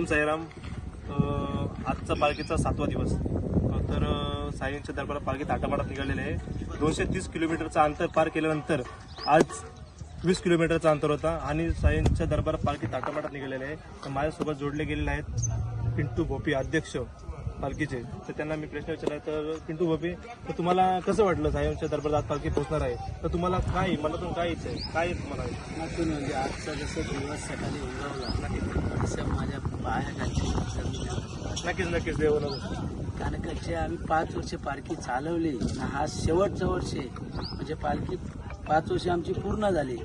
ओम साईराम. आजचा पालखीचा सातवा दिवस. तर साईंच्या दरबारात पालखी ताटापाटात निघालेले आहे. दोनशे तीस किलोमीटरचं अंतर पार केल्यानंतर आज वीस किलोमीटरचा अंतर होता आणि साईंच्या दरबारात पालखी ताटापाटात निघालेले आहे. तर माझ्यासोबत जोडले गेलेले आहेत पिंटू भोपी अध्यक्ष पालखीचे. तर त्यांना मी प्रश्न विचारला तर पिंटू भोपी तर तुम्हाला कसं वाटलं साईंच्या दरबारात आज पालखी पोहोचणार आहे? तर तुम्हाला काय मनातून काय इच्छा आहे? काय तुम्हाला म्हणजे आजचा जसं दिवस सकाळी उगवला माझ्या नक्कीच नक्कीच कारण कसे आम्ही पाच वर्ष पालखी चालवली हा शेवटचं वर्ष आहे. म्हणजे पालखी पाच वर्ष आमची पूर्ण झाली.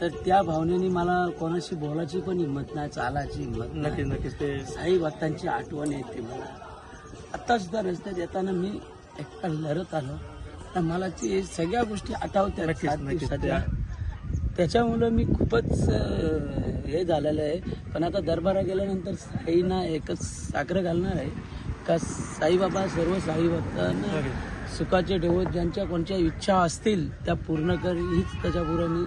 तर त्या भावनेने मला कोणाशी बोलायची पण हिंमत नाही चालायची हिंमत नक्कीच नक्कीच ते साई भक्तांची आठवण येते मला. आता सुद्धा रस्त्यात येताना मी एकटा लढत आलो. तर मला ते सगळ्या गोष्टी आठवत्या नक्कीच, सात नक्कीच. दिवसाच्या त्याच्यामुळं मी खूपच हे झालेलं आहे. पण आता दरबारा गेल्यानंतर साईना एकच साखर घालणार आहे का साईबाबा सर्व साई भक्तांना नक्कीच. सुखाचे डेवत ज्यांच्या कोणत्या इच्छा असतील त्या पूर्ण कर हीच त्याच्या पुढे मी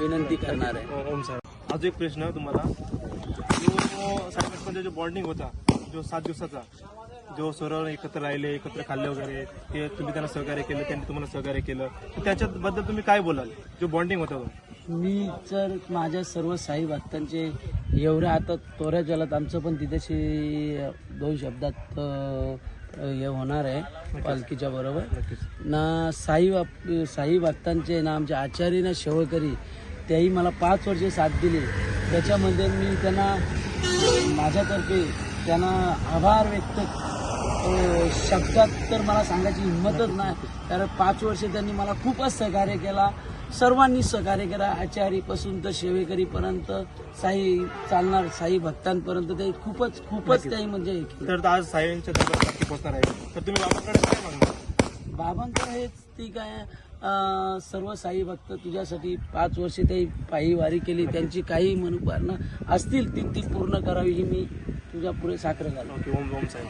विनंती करणार आहे. ओम साहेब अजून एक प्रश्न तुम्हाला. जो साहेबांचा जो बॉन्डिंग होता जो सात दिवसाचा जो सर्व एकत्र राहिले एकत्र खाल्ले वगैरे ते तुम्ही त्यांना सहकार्य केलं त्यांनी तुम्हाला सहकार्य केलं तर त्याच्याबद्दल तुम्ही काय बोलाल? जो बॉन्डिंग होता मी तर माझ्या सर्व साई भक्तांचे एवढ्या आता तोऱ्या जलात आमचं पण तिथेशी दोन शब्दात हे होणार आहे पालखीच्या बरोबर. ना साई बाप साई भक्तांचे ना आमचे आचार्य ना शेवकरी त्याही मला पाच वर्षे साथ दिली. त्याच्यामध्ये मी त्यांना माझ्यातर्फे त्यांना आभार व्यक्त शब्दात तर मला सांगायची हिंमतच नाही. कारण पाच वर्ष त्यांनी मला खूपच सहकार्य केला. सर्वांनी सहकार्य केला. आचारीपासून तर सेवेकरीपर्यंत साई चालणार साई भक्तांपर्यंत. ते खूपच खूपच काही म्हणजे हे केलं. तर आज दरबारात पोहोचणार आहे. तर तुम्ही बाबाकडे काय मागणार? बाबांचं हेच ती काय अं, सर्व साई भक्त तुझ्यासाठी पाच वर्षे ते पायी वारी केली त्यांची काही मनोभावना असतील ती ती पूर्ण करावी ही मी तुझ्या पुढे साखर घालतो ओके ओम ओम साहेब